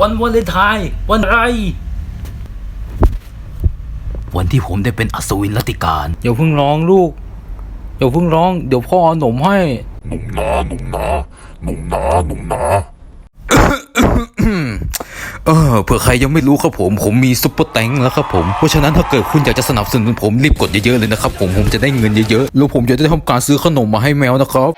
วันวาเลนไทน์วันอะไร วันที่ผมได้เป็นอัศวินรัตติการ อย่าเพิ่งร้องลูก อย่าเพิ่งร้อง เดี๋ยวพ่อเอาหนมให้ หนุ่มนาหนุ่มนาหนุ่มนาหนุ่มนาเออเผื่อใครยังไม่รู้ครับผม ผมมีซุปเปอร์แตงแล้วครับผม เพราะฉะนั้นถ้าเกิดคุณอยากจะสนับสนุนผมรีบกดเยอะๆเลยนะครับผม ผมจะได้เงินเยอะๆ แล้วผมจะได้ทำการซื้อขนมมาให้แมวนะครับ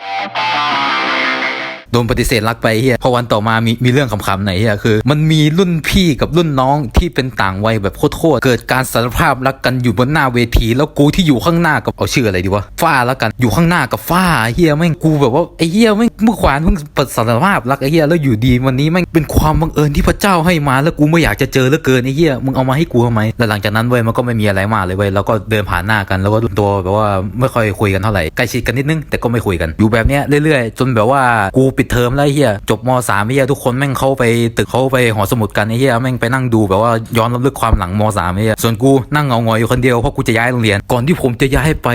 โดนปฏิเสธรักไปเฮียพอวันต่อมามีมีเรื่องขำๆหน่อยเฮียคือ มันมีรุ่นพี่กับรุ่นน้องที่เป็นต่างวัยแบบโคตรเกิดการสารภาพรักกันอยู่บนหน้าเวที แล้วกูที่อยู่ข้างหน้ากับเอาชื่ออะไรดีวะฝ้าแล้วกันอยู่ข้างหน้ากับฝ้าเฮียแม่งกูแบบว่าไอ้เฮียแม่งเมื่อวานเพิ่งปิดสารภาพรักไอ้เฮียแล้วอยู่ดีวันนี้แม่งเป็นความบังเอิญที่พระเจ้าให้มาแล้วกูไม่อยากจะเจอเหลือเกินไอ้เฮียมึงเอามาให้กูทำไมแล้วหลังจากนั้นเว้ยมันก็ไม่มีอะไรมากเลยเว้ยแล้วก็เดินผ่านหน้ากันแล้วก็ตัวแบบว่าไม่ค่อยคุยกันเท่าไหร่ใกล้ชิดกันนิดนึงแต่ก็ไม่คุยกันอยู่แบบเนี้ยเรื่อยๆ จนแบบว่ากูปิดเทอมแล้วเฮียจบมสามเฮียทุกคนแม่งเข้าไปตึกเข้าไปหอสมุดกันไอเฮียแม่งไปนั่งดูแบบว่าย้อนรำลึกความหลังมสามเฮียส่วนกูนั่งเงาๆอยู่คนเดียวเพราะกูจะย้ายโรงเรียน ก่อนที่ผมจะย้ายไป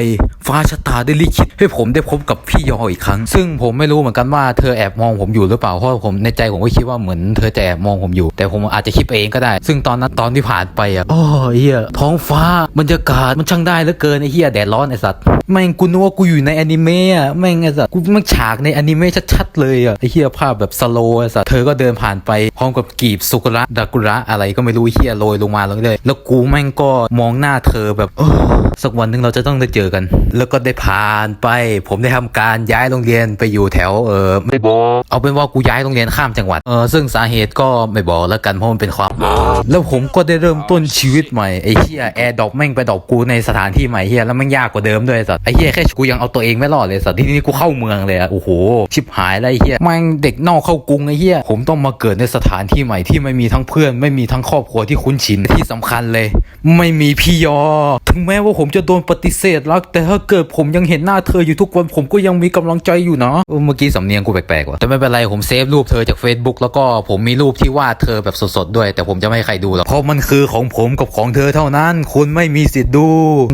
ฟ้าชะตาได้ลิขิตให้ผมได้พบกับพี่ยออีกครั้ง ซึ่งผมไม่รู้เหมือนกันว่าเธอแอบมองผมอยู่หรือเปล่าเพราะผมในใจผมก็คิดว่าเหมือนเธอจะแอบมองผมอยู่ แต่ผมอาจจะคิดไปเองก็ได้ ซึ่งตอนนั้นตอนที่ผ่านไปอะโอ้เฮียท้องฟ้าบรรยากาศมันช่างได้เหลือเกินไอ้เฮียแดดร้อนไอ้สัตว์แม่งกูนึกว่ากูอยู่ในอนิเมะอะแม่งไอ้สัตว์กูแม่งฉากในอนิเมะชัดๆเลยอะไอ้เฮียภาพแบบสโลว์ไอ้สัตว์เธอก็เดินผ่านไปพร้อมกับกีบสุกุระดากุระอะไรก็ไม่รู้ไอ้เฮียโรยลงมาเรื่อยๆแล้วกูแม่งก็มองหน้าเธอแบบเออสักวันหนึ่งเราจะต้องได้เจอกัน แล้วก็ได้ผ่านไป ผมได้ทำการย้ายโรงเรียนไปอยู่แถวเออไม่บอกเอาเป็นว่ากูย้ายโรงเรียนข้ามจังหวัดเออซึ่งสาเหตุก็ไม่บอกแล้วกันเพราะมันเป็นความลับแล้วผมก็ได้เริ่มต้นชีวิตใหม่ไอ้เฮียแอร์ดอกแม่งไปดอกกูในสถานที่ใหม่เฮียแล้วแม่งยากกว่าเดิมด้วยสัตว์ไอ้เฮียแค่กูยังเอาตัวเองไม่รอดเลยสัตว์ที่นี่กูเข้าเมืองเลยอะโอ้โหชิบหายแล้วไอ้เฮียแม่งเด็กนอกเข้ากรุงไอ้เฮียผมต้องมาเกิดในสถานที่ใหม่ที่ไม่มีทั้งเพื่อน ไม่มีทั้งครอบครัวที่คุ้นชินที่สำคัญเลย ไม่มีพี่ยอ ถึงแม้ว่าผมจะโดนปฏิเสธรัก แต่ถ้าเกิดผมยังเห็นหน้าเธออยู่ทุกวันผมก็ยังมีกำลังใจอยู่นะเมื่อกี้สำเนียงกูแปลกๆว่ะแต่ไม่เป็นไรผมเซฟรูปเธอจาก Facebook แล้วก็ผมมีรูปที่วาดเธอแบบสดๆด้วย แต่ผมจะไม่ให้ใครดูหรอกเพราะมันคือของผมกับของเธอเท่านั้น คุณไม่มีสิทธิ์ดู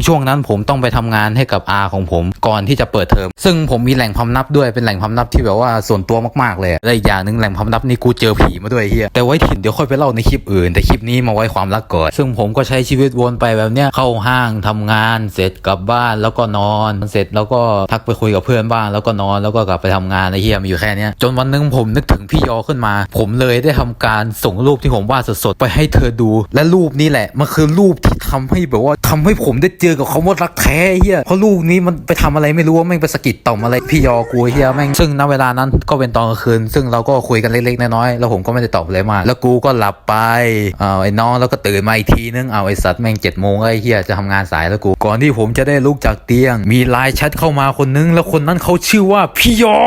ช่วงนั้นผมต้องไปทำงานให้กับอาของผมก่อนที่จะเปิดเทอมซึ่งผมมีแหล่งพำนับด้วยเป็นแหล่งพำนับที่แบบว่าส่วนตัวมากๆเลยและอีกอย่างหนึ่งแหล่งพำนับนี่กูเจอผีมาด้วยเฮียแต่ไว้ถิ่นเดี๋ยวค่อยไปเล่าในคลิปอื่น แต่คลิปนี้มาไว้ความรักก่อน ซึ่งผมก็ใช้ชีวิตวนไปแบบเนี้ยเข้าห้างทำงาน เสร็จกลับบ้านแล้วก็นอน เสร็จแล้วก็ทักไปคุยกับเพื่อนบ้างแล้วก็นอนแล้วก็กลับไปทำงานไอ้เฮียมีอยู่แค่นี้จนวันหนึงผมนึกถึงพี่ยอขึ้นมา ผมเลยได้ทำการส่งรูปที่ผมวาดสดๆไปให้เธอดู และรูปนี้แหละมันคือรูปท ทำให้แบบว่าทำให้ผมได้เจอกับคำว่ารักแท้เฮียเพราะรูปนี้มันไปทำอะไรไม่รู้ว่าแม่งไปสะกิดต่อมอะไรพี่ยอกรู้เฮียแม่งซึ่งณเวลานั้นก็เป็นตอนกลางคืน ซึ่งเราก็คุยกันเล็กๆน้อยๆแล้วผมก็ไม่ได้ตอบอะไรมากแล้วกูก็หลับไปอ้าวไอ้น้องแล้วก็ตื่นมาอีกทีนึงเอาไอ้สัตว์แม่งเจ็ดโมงไอ้เฮียจะทำงานสายแล้วกูก่อนที่ผมจะได้ลุกจากเตียง มีไลน์แชทเข้ามาคนนึง แล้วคนนั้นเขาชื่อว่าพี่ยอ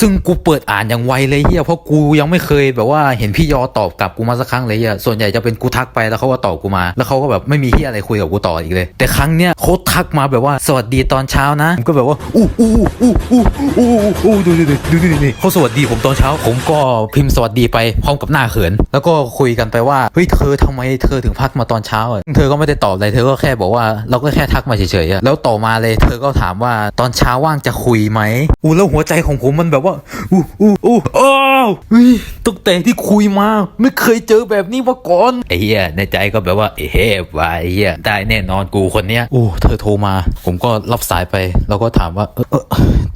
ซึ่งกูเปิดอ่านอย่างไวเลยเฮียเพราะกูยังไม่เคยแบบว่าเห็นพี่ยอตอบกลับกูมาสักครั้งเลยเฮียส่วนใหญ่จะเป็นกูทักไปแล้วเขาก็ตอบกูมา แล้วเขาก็แบบไม่มีอะไรคุยกับกูต่ออีกเลย แต่ครั้งเนี้ยเขาทักมาแบบว่าสวัสดีตอนเช้านะผมก็แบบว่าอู้อู้อู้อู้อู้อู้ดูดูดูดูดูดูเขาสวัสดีผมตอนเช้า ผมก็พิมพ์สวัสดีไปพร้อมกับหน้าเขิน แล้วก็คุยกันไปว่าเฮ้ยเธอทำไมเธอถึงพักมาตอนเช้าอะเธอก็ไม่ได้ตอบอะไรเธอก็แค่บอกว่าเราก็แค่ทักมาเฉยๆแล้วต่อมาเลย เธอก็ถามว่าตอนเช้าว่างจะคุยไหมอู้แล้วหัวใจของผมมันแบบว่าอู้อู้อู้อ้าวเฮ้ย ตั้งแต่ที่คุยมา ไม่เคยเจอแบบนี้มาก่อนไอ้เหี้ยในใจก็แบบว่าเฮ้ยวายเหี้ยได้แน่นอนกูคนเนี้ยโอ้เธอโทรมา ผมก็รับสายไป แล้วก็ถามว่าเออเออ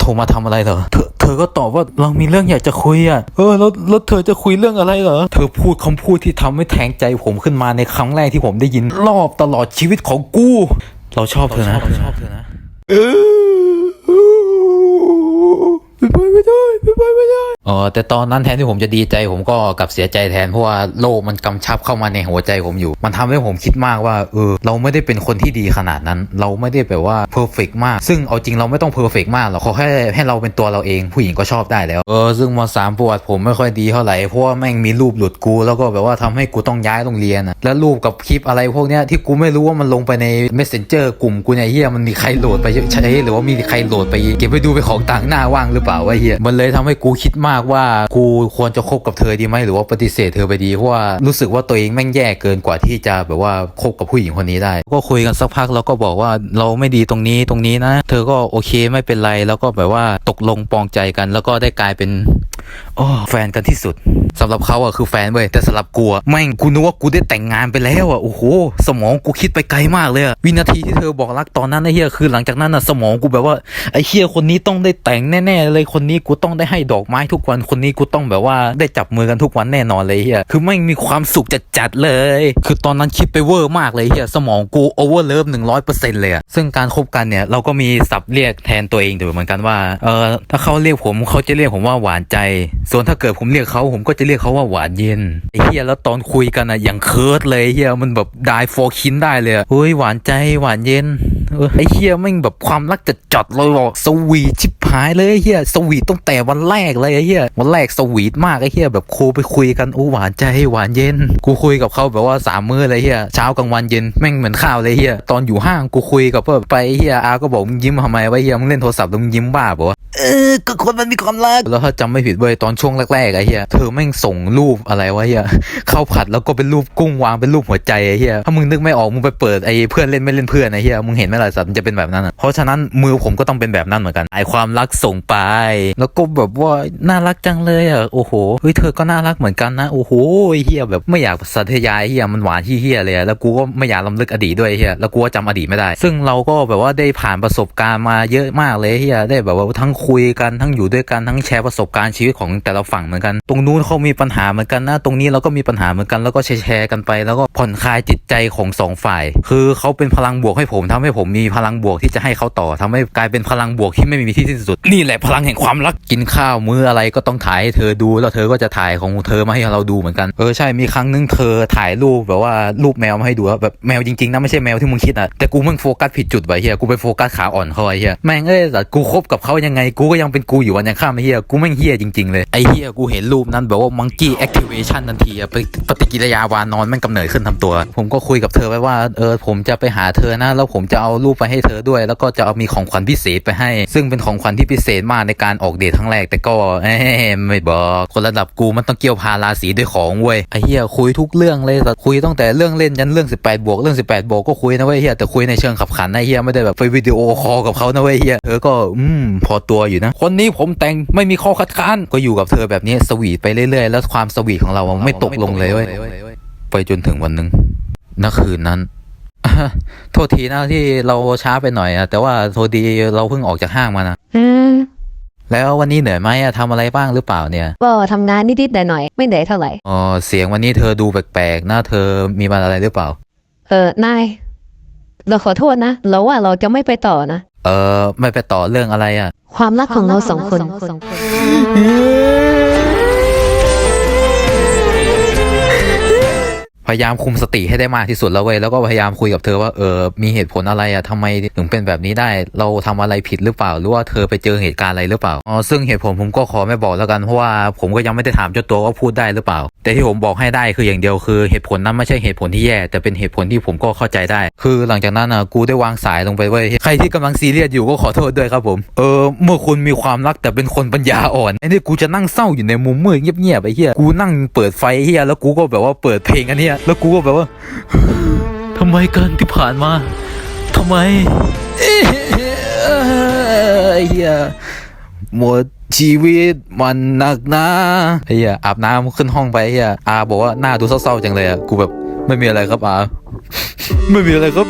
โทรมาทำอะไรเหรอเธอเธอก็ตอบว่าเรามีเรื่องอยากจะคุยอะเออแล้วแล้วเธอจะคุยเรื่องอะไรเหรอเธอพูดคำพูดที่ทำให้แทงใจผมขึ้นมาในครั้งแรกที่ผมได้ยินรอบตลอดชีวิตของกู เราชอบเธอนะเราชอบเธอนะเออเป็นไปไม่ได้เป็นไปไม่ได้เออแต่ตอนนั้นแทนที่ผมจะดีใจผมก็กลับเสียใจแทนเพราะว่าโลกมันกำชับเข้ามาในหัวใจผมอยู่ มันทำให้ผมคิดมากว่าเออเราไม่ได้เป็นคนที่ดีขนาดนั้น เราไม่ได้แบบว่าเพอร์เฟกมาก ซึ่งเอาจริงเราไม่ต้องเพอร์เฟกมากหรอกขอแค่ให้เราเป็นตัวเราเองผู้หญิงก็ชอบได้แล้วเออซึ่งมสามประวัติผมไม่ค่อยดีเท่าไหร่เพราะว่าแม่งมีรูปหลุดกู แล้วก็แบบว่าทำให้กูต้องย้ายโรงเรียนอะแล้วรูปกับคลิปอะไรพวกเนี้ยที่กูไม่รู้ว่ามันลงไปใน messenger กลุ่มกูเนี่ยเฮียมันมีใครโหลดไปใช้หรือว่ามีใครโหลดไปเก็บไปดูเป็นของต่างหน้าว่างหรือเปล่าวะเฮียมันเลยทำให้กูคิดมากว่ากูควรจะคบกับเธอดีไหมหรือว่าปฏิเสธเธอไปดีเพราะว่ารู้สึกว่าตัวเองแม่งแย่เกินกว่าที่จะแบบว่าคบกับผู้หญิงคนนี้ได้ ก็คุยกันสักพักแล้วก็บอกว่าเราไม่ดีตรงนี้ตรงนี้นะ เธอก็โอเคไม่เป็นไรแล้วก็แบบว่าตกลงปองใจกัน แล้วก็ได้กลายเป็นโอ้แฟนกันที่สุดสำหรับเขาอะคือแฟนเว้ยแต่สำหรับกูอะแม่งกูนึกว่ากูได้แต่งงานไปแล้วอะโอ้โห สมองกูคิดไปไกลมากเลยอะวินาทีที่เธอบอกรักตอนนั้นไอ้เฮียคือหลังจากนั้นอะสมองกูแบบว่าไอ้เฮียคนนี้ต้องได้แต่งแน่ๆเลยคนนี้กูต้องได้ให้ดอกไม้ทุกวันคนนี้กูต้องแบบว่าได้จับมือกันทุกวันแน่นอนเลยเฮียคือแม่มีความสุขจัดๆเลย คือตอนนั้นคิดไปเวอร์มากเลยเฮียสมองกูโอเวอร์เลิฟหนึ่งร้อยเปอร์เซ็นต์เลยอะซึ่งการคบกันเนี่ยเราก็มีศัพท์เรียกแทนตัวเองอยู่เหมือนกันว่าเออถ้าเขาเรียกผมเขาจะเรียกผมว่าหวานใจ ส่วนถ้าเกิดผมเรียกเขาผมก็จะเรียกเขาว่าหวานเย็นไอ้เฮียแล้วตอนคุยกันอะอย่างเคิร์ดเลยเฮียมันแบบได้ฟคินได้เลยอะเฮ้ยหวานใจหวานเย็นเออไอ้เฮียแม่งแบบความรักจัดจัดๆเลยบอกสวีชิบ หายเลยไอ้เฮียสวีทตั้งแต่วันแรกเลยไอ้เฮียวันแรกสวีทมากไอ้เฮียแบบโคไปคุยกันโอ้หวานใจหวานเย็น กูคุยกับเขาแบบว่าสามมื้อเลยเฮียเช้ากลางวันเย็นแม่งเหมือนข้าวเลยเฮียตอนอยู่ห้างกูคุยกับเพื่อนไปเฮียอาก็บอกมึงยิ้มทำไมวะเฮียมึงเล่นโทรศัพท์แล้วมึงยิ้มบ้าปะวะเออก็คนมันมีความรักแล้วถ้าจำไม่ผิดเว้ยตอนช่วงแรกๆไอ้เหี้ยเธอแม่งส่งรูปอะไรวะเหี้ยข้าวผัดแล้วก็เป็นรูปกุ้งวางเป็นรูปหัวใจไอ้เหี้ยถ้ามึงนึกไม่ออกมึงไปเปิดไอ้เพื่อนเล่นไม่เล่นเพื่อนไอ้เหี้ยมึงเห็นไหมล่ะสัตว์มันจะเป็นแบบนั้นอะเพราะฉะนั้นมือผมก็ต้องเป็นแบบนั้นเหมือนกันไอ้ความรักส่งไป แล้วก็แบบว่าน่ารักจังเลยอะโอ้โหเฮ้ยเธอก็น่ารักเหมือนกันนะโอ้โหเหี้ยแบบไม่อยากสัตยายเหี้ยมันหวานที่เหี้ยเลยแล้วกูก็ไม่อยากลำลึกอดีตด้วยเหี้ยแล้วกูก็จำอดีตไม่ได้ ซึ่งเราก็แบบว่าได้ผ่านประสบการณ์มาเยอะมากเลยเหี้ยได้แบบว่าทั้งคุยกันทั้งอยู่ด้วยกันทั้งแชร์ประสบการณ์ชีวิตของแต่ละฝั่งเหมือนกัน ตรงนู้นเขามีปัญหาเหมือนกันนะตรงนี้เราก็มีปัญหาเหมือนกันแล้วก็แชร์กันไป แล้วก็ผ่อนคลายจิตใจของสองฝ่าย คือเขาเป็นพลังบวกให้ผมทำให้ผมมีพลังบวกที่จะให้เขาต่อทำให้กลายเป็นพลังบวกที่ไม่มีที่สิ้นสุดนี่แหละพลังแห่งความรัก กินข้าวมื้ออะไรก็ต้องถ่ายให้เธอดูแล้วเธอก็จะถ่ายของเธอมาให้เราดูเหมือนกัน เออใช่มีครั้งนึงเธอถ่ายรูปแบบว่ารูปแมวมาให้ดูแบบแมวจริงๆนะไม่ใช่แมวที่มึงคิดอะแต่กูมึงโฟกัสผิดจุดไว้เฮียกูไปโฟกัสขาอ่อนเขาไอ้เฮียแม่งเอ้ยแต่กูคบกับเขายังไงกูก็ยังเป็นกูอยู่วันยังข้ามไอ้เฮียกูแม่งเฮียจริงๆเลยไอ้เฮียกูเห็นรูปนั้นแบบว่ามังกี้แอคทิเวชันทันทีอะไปปฏิกิริยาวานอนแม่งกำเนิดขึ้นทำตัว ผมก็คุยกับเธอไว้ว่าเออผมจะไปหาเธอนะแล้วผมจะเอารูปไปให้เธอด้วย แล้วก็จะเอามีของขวัญพิเศษไปให้ ซึ่งเป็นของขวัญที่พิเศษมากในการออกเดทครั้งแรกแต่ก็ไม่บอกคนระดับกูมันต้องเกี่ยวพาราสีด้วยของเว้ยไอ้เหี้ยคุยทุกเรื่องเลยแต่คุยตั้งแต่เรื่องเล่นยันเรื่อง 18 บวกเรื่อง 18 บวกก็คุยนะเว้ยเฮียแต่คุยในเชิงขับขันนะเฮียไม่ได้แบบไปวิดีโอคอลกับเขานะเว้ยเฮียเธอก็อืมพอตัวอยู่นะ คนนี้ผมแต่งไม่มีข้อคัดค้านก็อยู่กับเธอแบบนี้สวีทไปเรื่อยๆ แล้วความสวีทของเราไม่ตกลงเลยเว้ยไปจนถึงวันหนึ่งณคืนนั้นโทษทีนะที่เราช้าไปหน่อยอะแต่ว่าโทษดีเราเพิ่งออกจากห้างมานะ แล้ววันนี้เหนื่อยไหมอะทำอะไรบ้างหรือเปล่าเนี่ยก็ทำงานนิดๆหน่อยๆไม่เหนื่อยเท่าไหร่อ๋อเสียงวันนี้เธอดูแปลกๆนะเธอมีมาอะไรหรือเปล่า เออนายเราขอโทษนะเราว่าเราจะไม่ไปต่อนะเออไม่ไปต่อเรื่องอะไรอะความรักของเราสองคน พยายามคุมสติให้ได้มากที่สุดแล้วเว้ยแล้วก็พยายามคุยกับเธอว่าเออมีเหตุผลอะไรอะทำไมถึงเป็นแบบนี้ได้ เราทำอะไรผิดหรือเปล่า หรือว่าเธอไปเจอเหตุการณ์อะไรหรือเปล่าอ๋อซึ่งเหตุผลผมก็ขอไม่บอกแล้วกันเพราะว่าผมก็ยังไม่ได้ถามเจ้าตัวว่าพูดได้หรือเปล่า แต่ที่ผมบอกให้ได้คืออย่างเดียวคือเหตุผลนั้นไม่ใช่เหตุผลที่แย่ แต่เป็นเหตุผลที่ผมก็เข้าใจได้ คือหลังจากนั้นอะกูได้วางสายลงไปเว้ยใครที่กำลังซีเรียสอยู่ก็ขอโทษด้วยครับผมเออเมื่อคุณมีความรักแต่เป็นคนปัญญาอ่อนไอ้นี่กูจะนั่งเศร้าอยู่ในมุมมืดเงียบๆไอ้เหี้ยกูนั่งเปิดไฟเหี้ยแล้วกูก็แบบว่าเปิดเพลงอันเนี้ยแล้วกูก็แบบว่าทำไมกันที่ผ่านมาทำไมเอ้ยเฮียหมดชีวิตมันหนักหนาไอ้เฮียอาบน้ำขึ้นห้องไปเฮียอาบอกว่าหน้าดูเศร้าๆจังเลยอะกูแบบไม่มีอะไรครับอาไม่มีอะไรครับ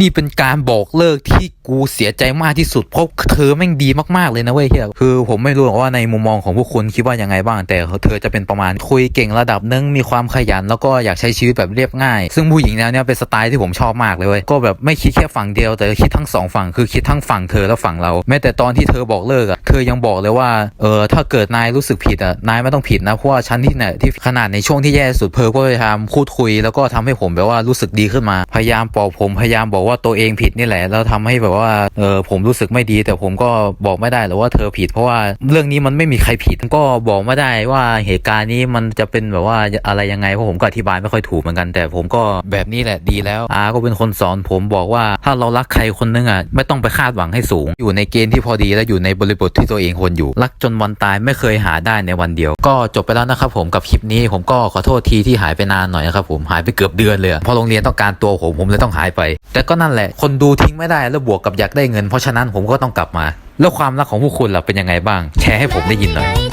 นี่เป็นการบอกเลิกที่กูเสียใจมากที่สุดเพราะเธอแม่งดีมากๆเลยนะเว้ยเฮียคือผมไม่รู้หรอกว่าในมุมมองของพวกคุณคิดว่ายังไงบ้าง แต่เธอจะเป็นประมาณคุยเก่งระดับนึงมีความขยันแล้วก็อยากใช้ชีวิตแบบเรียบง่าย ซึ่งผู้หญิงแนวเนี้ยเป็นสไตล์ที่ผมชอบมากเลยเว้ยก็แบบไม่คิดแค่ฝั่งเดียวแต่คิดทั้งสองฝั่งคือคิดทั้งฝั่งเธอและฝั่งเรา แม้แต่ตอนที่เธอบอกเลิกอะเธอยังบอกเลยว่าเออถ้าเกิดนายรู้สึกผิดอะนายไม่ต้องผิดนะเพราะว่าฉันที่เนี่ยที่ขนาดในช่วงที่แย่สุดเพอก็พยายามพูดคุย แล้วก็ทำให้ผมแบบว่ารู้สึกดีขึ้นมาพยายามปลอบผมมพยายามบอกว่าตัวเองผิดนี่แหละ แล้วทำให้แบบว่าเออผมรู้สึกไม่ดี แต่ผมก็บอกไม่ได้หรอกว่าเธอผิด เพราะว่าเรื่องนี้มันไม่มีใครผิดก็บอกไม่ได้ว่าเหตุการณ์นี้มันจะเป็นแบบว่าอะไรยังไงเพราะผมก็อธิบายไม่ค่อยถูกเหมือนกัน แต่ผมก็แบบนี้แหละดีแล้วอาก็เป็นคนสอนผมบอกว่าถ้าเรารักใครคนนึงอะไม่ต้องไปคาดหวังให้สูง อยู่ในเกณฑ์ที่พอดีและอยู่ในบริบทที่ตัวเองควรอยู่ รักจนวันตายไม่เคยหาได้ในวันเดียว ก็จบไปแล้วนะครับผมกับคลิปนี้ผมก็ขอโทษทีที่หายไปนานหน่อยนะครับผมหายไปเกือบเดือนเลยพราะโรงเรียนต้องการตัวผมผมเลยต้องหายไป แต่ก็นั่นแหละคนดูทิ้งไม่ได้แล้วบวกกับอยากได้เงินเพราะฉะนั้นผมก็ต้องกลับมา แล้วความรักของพวกคุณล่ะเป็นยังไงบ้าง แชร์ให้ผมได้ยินหน่อย